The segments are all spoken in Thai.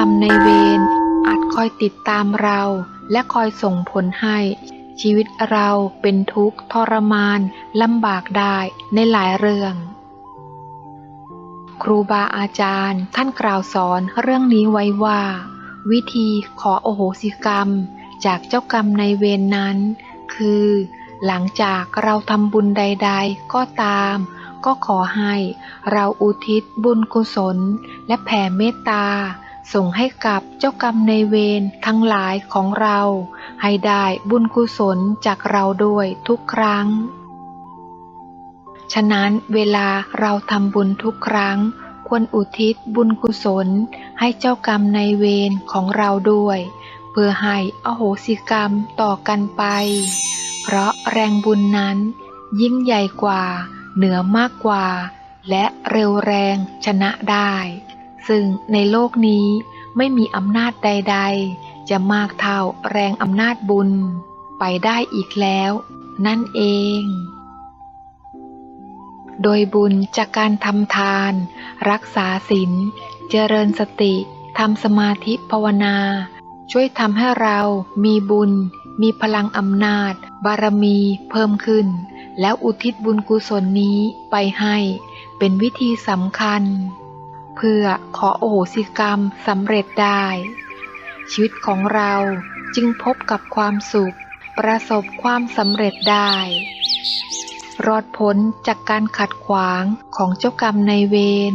รรมในเวรอาจคอยติดตามเรา และคอยส่งผลให้ ชีวิตเราเป็นทุกข์ทรมานลำบากได้ในหลายเรื่อง ครูบาอาจารย์ท่านกล่าวสอนเรื่องนี้ไว้ว่า วิธีขอโอโหสิกรรม จากเจ้ากรรมในเวรนนั้น คือ หลังจากเราทำบุญใด ๆ ก็ตามก็ขอให้เราอุทิศบุญกุศล และแผ่เมตตา ส่งให้กับเจ้ากรรมในเวรทั้งหลายของเรา ให้ได้บุญกุศลจากเราด้วยทุกครั้ง ฉะนั้นเวลาเราทำบุญทุกครั้ง ควรอุทิศบุญกุศล ให้เจ้ากรรมในเวรของเราด้วย เพื่อให้อโหสิกรรมต่อกันไป เพราะแรงบุญนั้น ยิ่งใหญ่กว่า เหนือมากกว่า และเร็วแรงชนะได้ ซึ่งในโลกนี้ไม่มีอำนาจใด ๆ จะมากเท่าแรงอำนาจบุญ ไปได้อีกแล้ว นั่นเอง โดยบุญจากการทำทาน รักษาศีลเจริญสติทำสมาธิภาวนา ช่วยทำให้เรามีบุญ มีพลังอำนาจ บารมีเพิ่มขึ้น แล้วอุทิศบุญกุศลนี้ไปให้ เป็นวิธีสำคัญ เพื่อขอโอโหสิกรรมสำเร็จได้ ชีวิตของเราจึงพบกับความสุข ประสบความสำเร็จได้ รอดพ้นจากการขัดขวางของเจ้ากรรมในเวร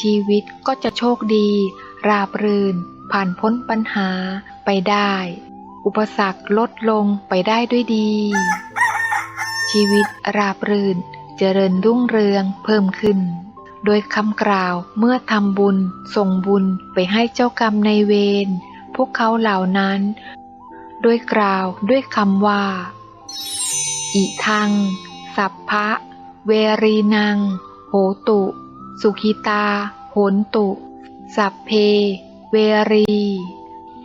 ชีวิตก็จะโชคดี ราบรื่น ผ่านพ้นปัญหาไปได้ อุปสรรคลดลงไปได้ด้วยดี ชีวิตราบรื่น เจริญรุ่งเรืองเพิ่มขึ้น โดยคำกล่าวเมื่อทำบุญ ส่งบุญไปให้เจ้ากรรมในเวร พวกเขาเหล่านั้น โดยกล่าวด้วยคำว่า อิทัง สัพพะ เวรีนัง โหตุ สุขิตา โหนตุ สัพเพ เวรี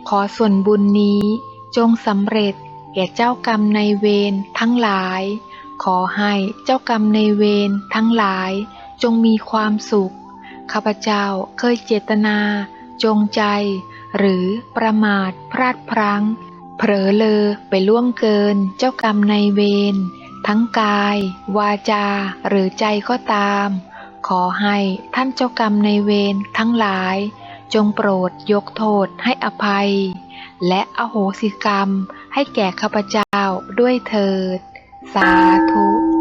ขอส่วนบุญนี้จงสำเร็จแก่เจ้ากรรมในเวรทั้งหลาย ขอให้เจ้ากรรมในเวรทั้งหลาย จงมีความสุข ข้าพเจ้าเคยเจตนา จงใจ หรือประมาทพลาดพลั้ง เผลอเลอไปล่วงเกินเจ้ากรรมในเวรทั้งกาย วาจา หรือใจก็ตาม ขอให้ท่านเจ้ากรรมในเวรทั้งหลาย จงโปรดยกโทษให้อภัย และอโหสิกรรมให้แก่ข้าพเจ้าด้วยเถิด สาธุ